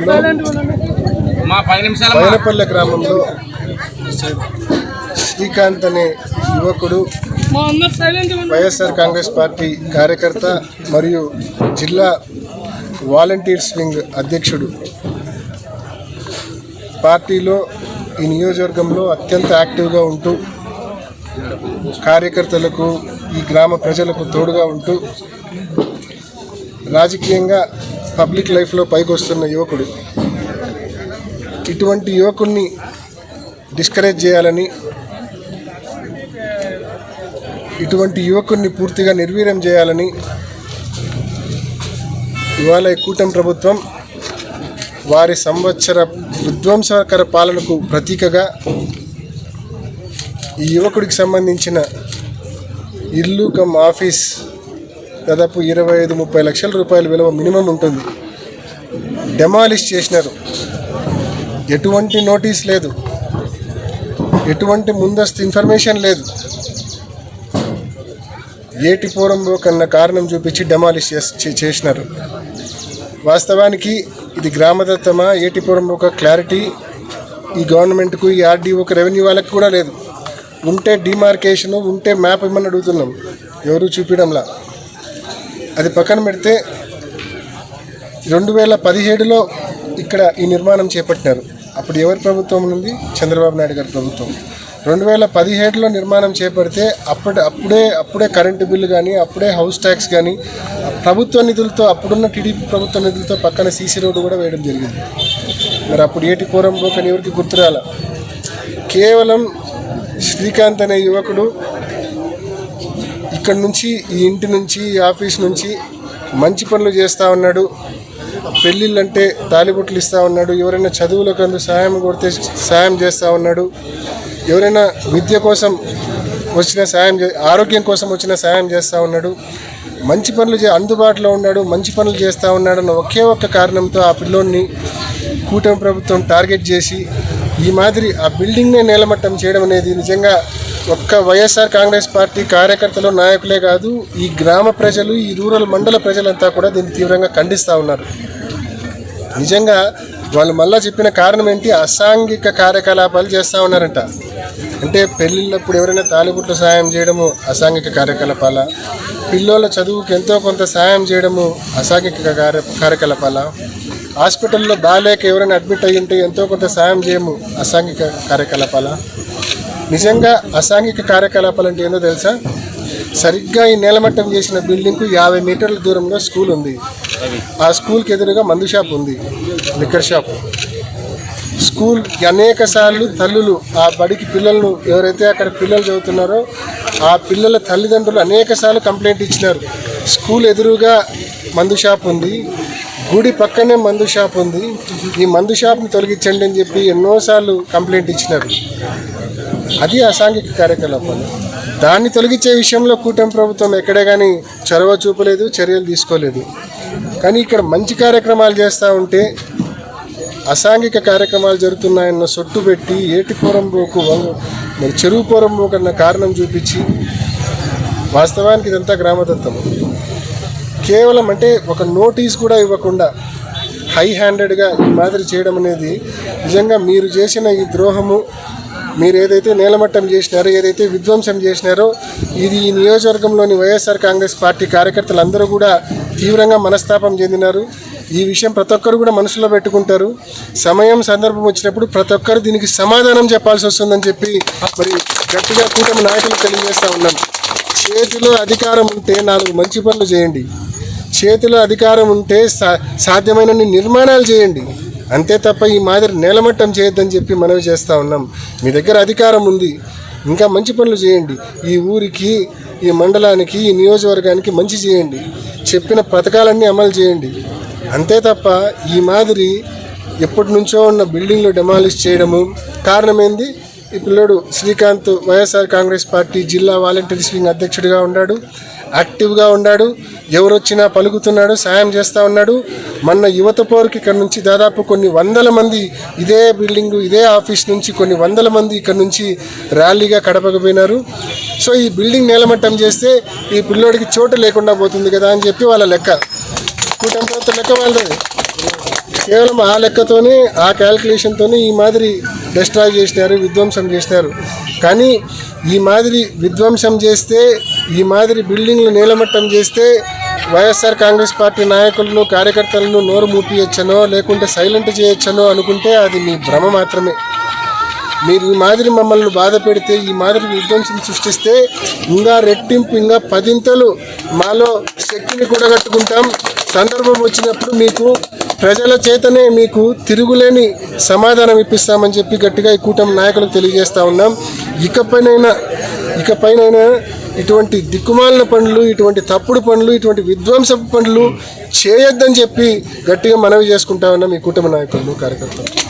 గ్రామంలో పైనపల్లె గ్రామంలో శ్రీకాంత్ అనే యువకుడు వైఎస్ఆర్ కాంగ్రెస్ పార్టీ కార్యకర్త మరియు జిల్లా వాలంటీర్స్ వింగ్ అధ్యక్షుడు. పార్టీలో ఈ నియోజకవర్గంలో అత్యంత యాక్టివ్గా ఉంటూ కార్యకర్తలకు ఈ గ్రామ ప్రజలకు తోడుగా ఉంటూ రాజకీయంగా పబ్లిక్ లైఫ్లో పైకి వస్తున్న యువకుడు. ఇటువంటి యువకుడిని డిస్కరేజ్ చేయాలని ఇటువంటి యువకుడిని పూర్తిగా నిర్వీర్యం చేయాలని ఇవాళ కూటమి ప్రభుత్వం వారి సంవత్సర విధ్వంసకర పాలనకు ప్రతీకగా ఈ యువకుడికి సంబంధించిన ఇల్లు కమ్ ఆఫీస్ దాదాపు ఇరవై ఐదు ముప్పై లక్షల రూపాయల విలువ మినిమం ఉంటుంది. డెమాలిష్ చేసినారు. ఎటువంటి నోటీస్ లేదు. ఎటువంటి ముందస్తు ఇన్ఫర్మేషన్ లేదు. ఏటిపోరంలో కన్నా కారణం చూపించి డెమాలిష్ చేసి చేసినారు. వాస్తవానికి ఇది గ్రామదత్తమా ఏటిపురం ఒక క్లారిటీ ఈ గవర్నమెంట్కు ఈ ఆర్డీఓకి రెవెన్యూ వాళ్ళకి కూడా లేదు. ఉంటే డిమార్కేషన్ ఉంటే మ్యాప్ ఇమ్మని అడుగుతున్నాం? ఎవరు చూపించడంలా అది పక్కన పెడితే రెండు వేల పదిహేడులో ఇక్కడ ఈ నిర్మాణం చేపట్టినారు. అప్పుడు ఎవరి ప్రభుత్వం ఉంది? చంద్రబాబు నాయుడు గారి ప్రభుత్వం. రెండు వేల పదిహేడులో నిర్మాణం చేపడితే అప్పటి అప్పుడే అప్పుడే కరెంటు బిల్లు కానీ అప్పుడే హౌస్ ట్యాక్స్ కానీ ప్రభుత్వ నిధులతో అప్పుడున్న టీడీపీ ప్రభుత్వ నిధులతో పక్కన సీసీ రోడ్డు కూడా వేయడం జరిగింది. మరి అప్పుడు ఏటి పూరంలో కానీ ఎవరికి గుర్తురాల కేవలం శ్రీకాంత్ అనే యువకుడు ఇక్కడ నుంచి ఈ ఇంటి నుంచి ఈ ఆఫీస్ నుంచి మంచి పనులు చేస్తూ ఉన్నాడు. పెళ్ళిళ్ళంటే తాలిబొట్లు ఇస్తూ ఉన్నాడు. ఎవరైనా చదువులకు అందు సహాయం కొడితే సహాయం చేస్తూ ఉన్నాడు. ఎవరైనా విద్య కోసం వచ్చిన సాయం చే ఆరోగ్యం కోసం వచ్చిన సాయం చేస్తూ ఉన్నాడు. మంచి పనులు చే అందుబాటులో ఉన్నాడు మంచి పనులు చేస్తూ ఉన్నాడు అన్న ఒకే ఒక్క కారణంతో ఆ పిల్లోడిని కూటమి ప్రభుత్వం టార్గెట్ చేసి ఈ మాదిరి ఆ బిల్డింగ్నే నేలమట్టం చేయడం అనేది నిజంగా ఒక్క వైఎస్ఆర్ కాంగ్రెస్ పార్టీ కార్యకర్తలు నాయకులే కాదు ఈ గ్రామ ప్రజలు ఈ రూరల్ మండల ప్రజలంతా కూడా దీన్ని తీవ్రంగా ఖండిస్తూ ఉన్నారు. నిజంగా వాళ్ళు మళ్ళీ చెప్పిన కారణం ఏంటి? అసాంఘిక కార్యకలాపాలు చేస్తూ ఉన్నారంట. అంటే పెళ్ళిళ్ళప్పుడు ఎవరైనా తాలిబుట్ల సాయం చేయడము అసాంఘిక కార్యకలాపాల? పిల్లోల చదువుకి ఎంతో కొంత సాయం చేయడము అసాంఘిక కార్య కార్యకలాపాల? హాస్పిటల్లో బాగాలేక ఎవరైనా అడ్మిట్ అయ్యి ఉంటే ఎంతో కొంత సాయం చేయము అసాంఘిక కార్యకలాపాల? నిజంగా అసాంఘిక కార్యకలాపాలు అంటే ఏందో తెలుసా? సరిగ్గా ఈ నేలమట్టం చేసిన బిల్డింగ్కు యాభై మీటర్ల దూరంలో స్కూల్ ఉంది. ఆ స్కూల్కి ఎదురుగా మందు షాప్ ఉంది. Liquor shop. స్కూల్ అనేక సార్లు తల్లులు ఆ బడికి పిల్లలను ఎవరైతే అక్కడ పిల్లలు చదువుతున్నారో ఆ పిల్లల తల్లిదండ్రులు అనేక సార్లు కంప్లైంట్ ఇచ్చినారు. స్కూల్ ఎదురుగా మందు షాప్ ఉంది. గుడి పక్కనే మందు షాప్ ఉంది. ఈ మందు షాప్ని తొలగించండి అని చెప్పి ఎన్నోసార్లు కంప్లైంట్ ఇచ్చినారు. అది అసాంఘిక కార్యకలాపాలు. దాన్ని తొలగించే విషయంలో కూటమి ప్రభుత్వం ఎక్కడే కానీ చొరవ చూపలేదు చర్యలు తీసుకోలేదు. కానీ ఇక్కడ మంచి కార్యక్రమాలు చేస్తూ ఉంటే అసాంఘిక కార్యక్రమాలు జరుగుతున్నాయన్న సొట్టు పెట్టి ఏటి పోరంబోకు మరి చెరువు పోరంబోకు అన్న కారణం చూపించి వాస్తవానికి ఇదంతా గ్రామదత్తము కేవలం అంటే ఒక నోటీస్ కూడా ఇవ్వకుండా హై హ్యాండెడ్గా ఈ మాదిరి చేయడం అనేది నిజంగా మీరు చేసిన ఈ ద్రోహము మీరు ఏదైతే నేలమట్టం చేసినారో ఏదైతే విధ్వంసం చేసినారో ఇది ఈ నియోజకవర్గంలోని వైఎస్ఆర్ కాంగ్రెస్ పార్టీ కార్యకర్తలు అందరూ కూడా తీవ్రంగా మనస్తాపం చెందినారు. ఈ విషయం ప్రతి ఒక్కరు కూడా మనసులో పెట్టుకుంటారు. సమయం సందర్భం వచ్చినప్పుడు ప్రతి ఒక్కరు దీనికి సమాధానం చెప్పాల్సి వస్తుందని చెప్పి మరి గట్టిగా కూటమి నాయకులు తెలియజేస్తూ ఉన్నాం. చేతిలో అధికారం ఉంటే నాలుగు మంచి పనులు చేయండి. చేతిలో అధికారం ఉంటే సా సాధ్యమైనన్ని నిర్మాణాలు చేయండి. అంతే తప్ప ఈ మాదిరి నేలమట్టం చేయొద్దని చెప్పి మనవి చేస్తూ ఉన్నాం. మీ దగ్గర అధికారం ఉంది. ఇంకా మంచి పనులు చేయండి. ఈ ఊరికి ఈ మండలానికి ఈ నియోజకవర్గానికి మంచి చేయండి. చెప్పిన పథకాలన్నీ అమలు చేయండి. అంతే తప్ప ఈ మాదిరి ఎప్పటి నుంచో ఉన్న బిల్డింగ్లు డెమాలిష్ చేయడము కారణం ఏంది? ఈ పిల్లోడు శ్రీకాంత్ వైఎస్ఆర్ కాంగ్రెస్ పార్టీ జిల్లా వాలంటీర్స్ వింగ్ అధ్యక్షుడిగా ఉన్నాడు. యాక్టివ్గా ఉన్నాడు. ఎవరొచ్చినా పలుకుతున్నాడు సాయం చేస్తూ ఉన్నాడు. మొన్న యువత పోరుకి ఇక్కడ నుంచి దాదాపు కొన్ని వందల మంది ఇదే బిల్డింగ్ ఇదే ఆఫీస్ నుంచి కొన్ని వందల మంది ఇక్కడ నుంచి ర్యాలీగా కడపకపోయినారు. సో ఈ బిల్డింగ్ నేలమట్టం చేస్తే ఈ పిల్లోడికి చోటు లేకుండా పోతుంది కదా అని చెప్పి వాళ్ళ లెక్క. కూటమి లెక్క వాళ్ళది. కేవలం ఆ లెక్కతోనే ఆ క్యాల్కులేషన్తోనే ఈ మాదిరి డిస్ట్రాయ్ చేసినారు విధ్వంసం చేసినారు. కానీ ఈ మాదిరి విధ్వంసం చేస్తే ఈ మాదిరి బిల్డింగ్లు నేలమట్టం చేస్తే వైఎస్ఆర్ కాంగ్రెస్ పార్టీ నాయకులను కార్యకర్తలను నోరు మూపియచ్చనో లేకుంటే సైలెంట్ చేయొచ్చనో అనుకుంటే అది మీ భ్రమ మాత్రమే. మీరు ఈ మాదిరి మమ్మల్ని బాధ పెడితే ఈ మాదిరి విధ్వంసం సృష్టిస్తే ఇంకా రెట్టింపు ఇంకా పదింతలు మాలో శక్తిని కూడగట్టుకుంటాం. సందర్భం వచ్చినప్పుడు మీకు ప్రజల చేతనే మీకు తిరుగులేని సమాధానం ఇప్పిస్తామని చెప్పి గట్టిగా ఈ కూటమి నాయకులకు తెలియజేస్తా ఉన్నాం. ఇకపైనైనా ఇకపైనైనా ఇటువంటి దిక్కుమాలిన పనులు ఇటువంటి తప్పుడు పనులు ఇటువంటి విధ్వంస పనులు చేయొద్దని చెప్పి గట్టిగా మనవి చేసుకుంటా ఉన్నాం ఈ కూటమి నాయకులు కార్యకర్తలు.